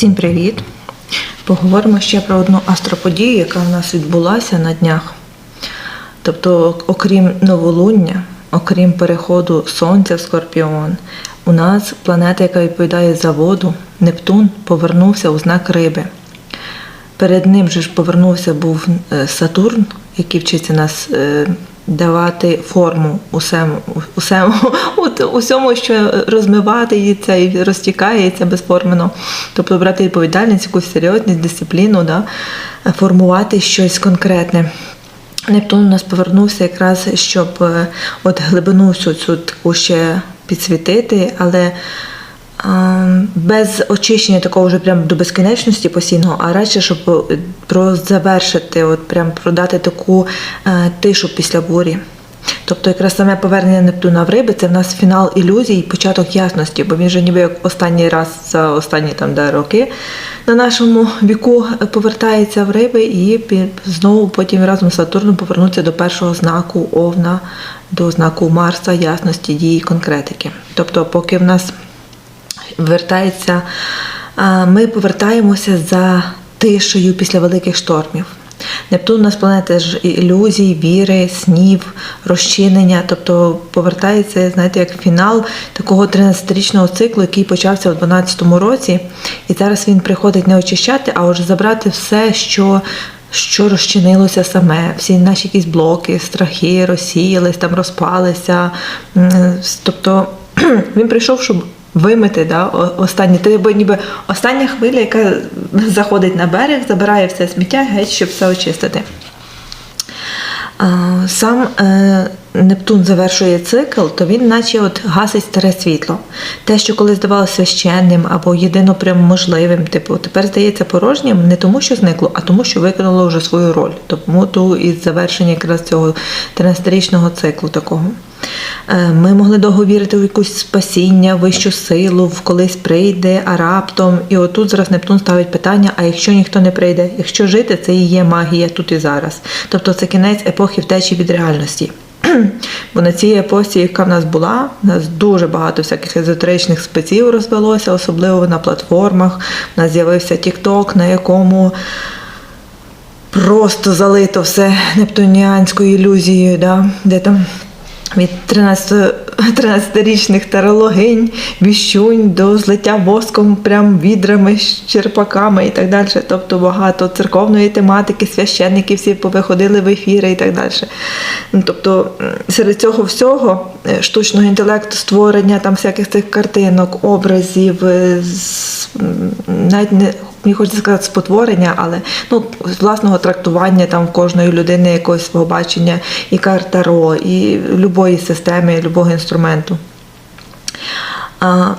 Всім привіт! Поговоримо ще про одну астроподію, яка в нас відбулася на днях. Тобто, окрім новолуння, окрім переходу Сонця в Скорпіон, у нас планета, яка відповідає за воду, Нептун, повернувся у знак риби. Перед ним же ж повернувся був е, Сатурн, який вчиться нас е, давати форму усему, усему, усьому, що розмивається і розтікається безформено. Тобто брати відповідальність, якусь серйозність, дисципліну, да? формувати щось конкретне. Нептун у нас повернувся якраз, щоб е, от глибину всю цю таку ще підсвітити, але без очищення такого вже прям до безкінечності постійного, а радше, щоб е, про завершити, от прям продати таку е, тишу після бурі. Тобто якраз саме повернення Нептуна в риби це в нас фінал ілюзій і початок ясності, бо він же ніби як останній раз за останні там да, роки на нашому віку повертається в риби і знову потім разом з Сатурном повернуться до першого знаку Овна, до знаку Марса, ясності, дії, конкретики. Тобто, поки в нас вертається, ми повертаємося за тишею після великих штормів. Нептун у нас планета ж ілюзій, віри, снів, розчинення, тобто повертається, знаєте, як фінал такого 13-річного циклу, який почався у 12-му році. І зараз він приходить не очищати, а вже забрати все, що, що розчинилося саме, всі наші якісь блоки, страхи розсіялись, там розпалися. Тобто він прийшов, щоб вимити да, останні, ти ніби остання хвиля, яка заходить на берег, забирає все сміття геть, щоб все очистити. Сам е, Нептун завершує цикл, то він наче от гасить старе світло. Те, що колись здавалося священним або єдино прям можливим, типу, тепер здається порожнім не тому, що зникло, а тому, що виконало вже свою роль. Тому ту і завершення якраз цього 13-річного циклу такого. Е, Ми могли довго вірити в якусь спасіння, вищу силу, в колись прийде, а раптом. І отут зараз Нептун ставить питання: а якщо ніхто не прийде, якщо жити, це і є магія тут і зараз. Тобто це кінець епохи втечі від реальності. Бо на цій епосі, яка в нас була, у нас дуже багато всяких езотеричних спеців розвелося, особливо на платформах. У нас з'явився TikTok, на якому просто залито все нептуніанською ілюзією, да? де там від 13 13-річних тарологинь, віщунь до злиття воском прям відрами, черпаками і так далі. Тобто багато церковної тематики, священники всі повиходили в ефіри і так далі. Ну, тобто серед цього всього е, штучного інтелекту, створення там всяких цих картинок, образів, е, навіть не мені хочеться сказати спотворення, але ну, власного трактування там кожної людини якогось свого бачення, і карт Таро, і любої системи, любого інструменту.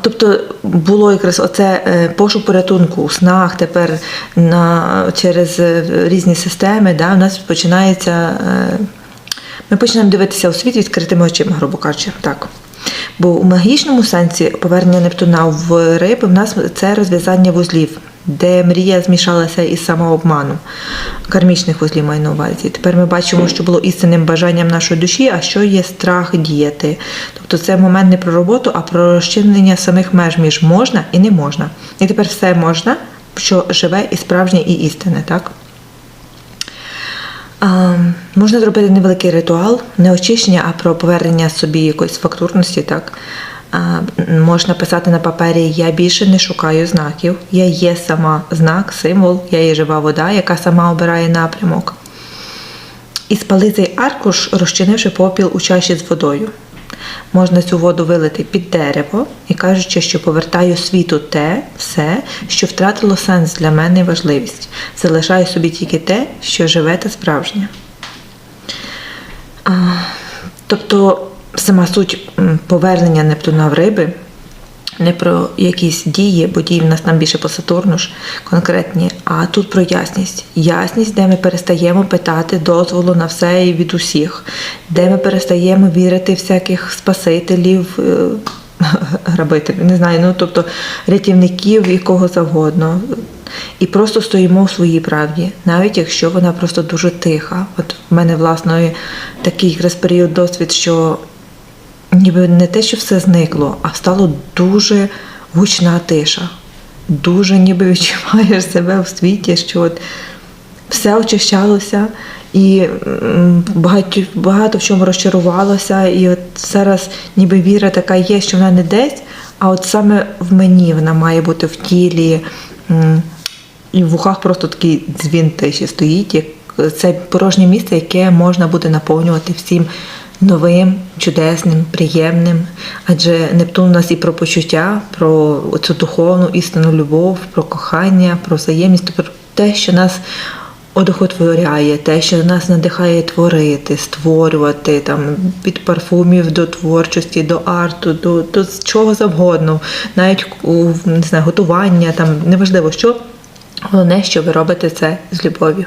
Тобто було якраз оце е, пошук порятунку у снах тепер на, через е, різні системи. Да, у нас починається. е, Ми починаємо дивитися у світ відкритими очима, грубо кажучи. Так. Бо у магічному сенсі повернення Нептуна в риби в нас це розв'язання вузлів, де мрія змішалася із самообманом, кармічних вузлів маю на увазі. Тепер ми бачимо, що було істинним бажанням нашої душі, а що є страх діяти. Тобто це момент не про роботу, а про розчинення самих меж між можна і не можна. І тепер все можна, що живе і справжнє, і істинне, так? А, можна зробити невеликий ритуал, не очищення, а про повернення собі якоїсь фактурності. Так? Можна писати на папері Я більше не шукаю знаків. Я є сама знак, символ, я є жива вода, яка сама обирає напрямок. І спали цей аркуш, розчинивши попіл у чаші з водою. Можна цю воду вилити під дерево і кажучи, що повертаю світу те, все, що втратило сенс для мене і важливість. Залишаю собі тільки те, що живе та справжнє. А, тобто сама суть повернення Нептуна в риби не про якісь дії, бо дії в нас там більше по Сатурну ж конкретні, а тут про ясність. Ясність, де ми перестаємо питати дозволу на все і від усіх, де ми перестаємо вірити всяких спасителів, е, грабителів, не знаю, ну тобто рятівників і кого завгодно. І просто стоїмо в своїй правді, навіть якщо вона просто дуже тиха. От в мене власної такий якраз період досвід, що ніби не те, що все зникло, а стало дуже гучна тиша. дуже ніби відчуваєш себе в світі, що от все очищалося, і багато, багато в чому розчарувалося. І от зараз ніби віра така є, що вона не десь, а от саме в мені вона має бути в тілі. І в вухах просто такий дзвін тиші стоїть, це порожнє місце, яке можна буде наповнювати всім новим, чудесним, приємним. Адже Нептун у нас і про почуття, про цю духовну істинну любов, про кохання, про взаємність, про те, що нас одухотворяє, те, що нас надихає творити, створювати там від парфумів до творчості, до арту, до, до чого завгодно, навіть не знаю, готування, там неважливо що. Головне, що ви робите це з любов'ю.